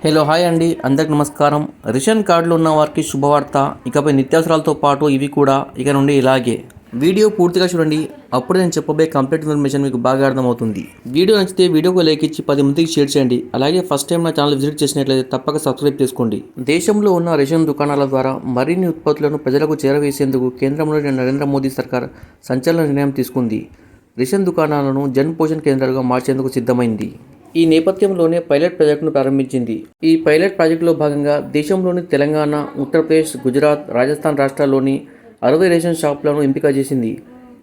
Hello hi అండి. అందరికి నమస్కారం. రేషన్ కార్డులు ఉన్న వారికి శుభవార్త. ఇకపై నిత్యావసరాలతో పాటు ఇవి కూడా ఇక నుండి ఇలాగే. వీడియో పూర్తిగా చూడండి. అప్పుడు నేను చెప్పబోయే కంప్లీట్ ఇన్ఫర్మేషన్ మీకు బాగా అర్థమవుతుంది. వీడియో నచ్చితే వీడియోకు లైక్ ఇచ్చి పది మందికి షేర్ చేయండి. అలాగే ఫస్ట్ టైం నా ఛానల్ విజిట్ చేసినట్లయితే తప్పక సబ్స్క్రైబ్ చేసుకోండి. దేశంలో ఉన్న రేషన్ దుకాణాల ద్వారా మరిన్ని ఉత్పత్తులను ప్రజలకు చేరవేసేందుకు కేంద్రంలోని నరేంద్ర మోదీ సర్కార్ సంచలన నిర్ణయం తీసుకుంది. రేషన్ దుకాణాలను జన్ పోషణ్ కేంద్రాలుగా మార్చేందుకు సిద్ధమైంది. ఈ నేపథ్యంలోనే పైలట్ ప్రాజెక్టును ప్రారంభించింది. ఈ పైలట్ ప్రాజెక్టులో భాగంగా దేశంలోని తెలంగాణ ఉత్తరప్రదేశ్ గుజరాత్ రాజస్థాన్ రాష్ట్రాల్లోని అరవై రేషన్ షాపులను ఎంపిక చేసింది.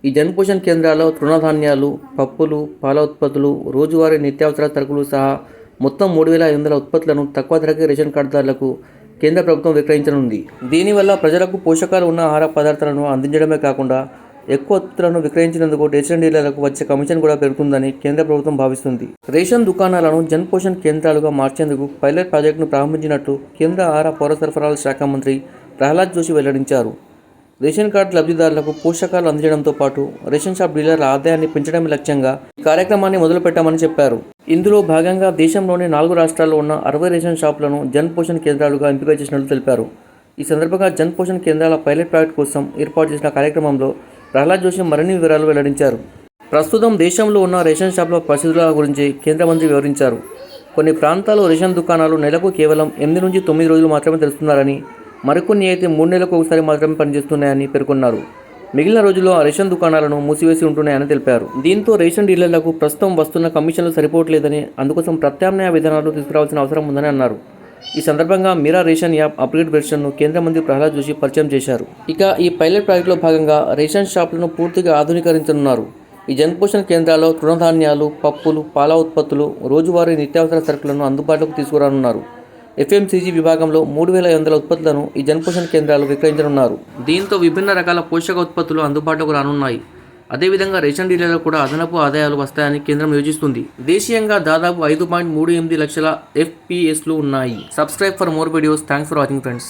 ఈ జన్ పోషణ్ కేంద్రాల్లో తృణధాన్యాలు పప్పులు పాల ఉత్పత్తులు రోజువారీ నిత్యావసర సరుకులు సహా మొత్తం మూడు వేల ఐదు వందల ఉత్పత్తులను తక్కువ ధరకే రేషన్ కార్డుదారులకు కేంద్ర ప్రభుత్వం విక్రయించనుంది. దీనివల్ల ప్రజలకు పోషకాలు ఉన్న ఆహార పదార్థాలను అందించడమే కాకుండా ఎక్కువ ఉత్పత్తులను విక్రయించినందుకు రేషన్ డీలర్లకు వచ్చే కమిషన్ కూడా పెరుగుతుందని కేంద్ర ప్రభుత్వం భావిస్తుంది. రేషన్ దుకాణాలను జన్ పోషణ్ కేంద్రాలుగా మార్చేందుకు పైలట్ ప్రాజెక్టును ప్రారంభించినట్లు కేంద్ర ఆహార పౌర సరఫరాల శాఖ మంత్రి ప్రహ్లాద్ జోషి వెల్లడించారు. రేషన్ కార్డు లబ్ధిదారులకు పోషకాలు అందించడంతో పాటు రేషన్ షాప్ డీలర్ల ఆదాయాన్ని పెంచడం లక్ష్యంగా ఈ కార్యక్రమాన్ని మొదలుపెట్టామని చెప్పారు. ఇందులో భాగంగా దేశంలోని నాలుగు రాష్ట్రాల్లో ఉన్న అరవై రేషన్ షాపులను జన్ పోషణ్ కేంద్రాలుగా ఎంపిక చేసినట్లు తెలిపారు. ఈ సందర్భంగా జన్ పోషణ్ కేంద్రాల పైలట్ ప్రాజెక్ట్ కోసం ఏర్పాటు చేసిన కార్యక్రమంలో ప్రహ్లాద్ జోషి మరిన్ని వివరాలు వెల్లడించారు. ప్రస్తుతం దేశంలో ఉన్న రేషన్ షాపుల పరిస్థితుల గురించి కేంద్ర మంత్రి వివరించారు. కొన్ని ప్రాంతాల్లో రేషన్ దుకాణాలు నెలకు కేవలం ఎనిమిది నుంచి తొమ్మిది రోజులు మాత్రమే తెరుస్తున్నారని మరికొన్ని అయితే మూడు నెలలకు ఒకసారి మాత్రమే పనిచేస్తున్నాయని పేర్కొన్నారు. మిగిలిన రోజుల్లో ఆ రేషన్ దుకాణాలను మూసివేసి ఉంటున్నాయని తెలిపారు. దీంతో రేషన్ డీలర్లకు ప్రస్తుతం వస్తున్న కమిషన్లు సరిపోవట్లేదని అందుకోసం ప్రత్యామ్నాయ విధానాలు తీసుకురావాల్సిన అవసరం ఉందని అన్నారు. ఈ సందర్భంగా మీరా రేషన్ యాప్ అప్గ్రేడ్ వెర్షన్ను కేంద్ర మంత్రి ప్రహ్లాద్ జోషి పరిచయం చేశారు. ఇక ఈ పైలట్ ప్రాజెక్టులో భాగంగా రేషన్ షాపులను పూర్తిగా ఆధునీకరించనున్నారు. ఈ జన్పోషణ కేంద్రాల్లో తృణధాన్యాలు పప్పులు పాల ఉత్పత్తులు రోజువారీ నిత్యావసర సరుకులను అందుబాటులోకి తీసుకురానున్నారు. ఎఫ్ఎంసీజీ విభాగంలో మూడు వేల ఐదు వందల ఉత్పత్తులను ఈ జన్పోషణ కేంద్రాలు విక్రయించనున్నారు. దీంతో విభిన్న రకాల పోషక ఉత్పత్తులు అందుబాటులోకి రానున్నాయి. అదేవిధంగా రేషన్ డీలర్లకు కూడా అదనపు ఆదాయాలు వస్తాయని కేంద్రం యోచిస్తుంది. దేశీయంగా దాదాపు ఐదు పాయింట్ మూడు ఎనిమిది లక్షల ఎఫ్పిఎస్లు ఉన్నాయి. Subscribe for more videos. Thanks for watching friends.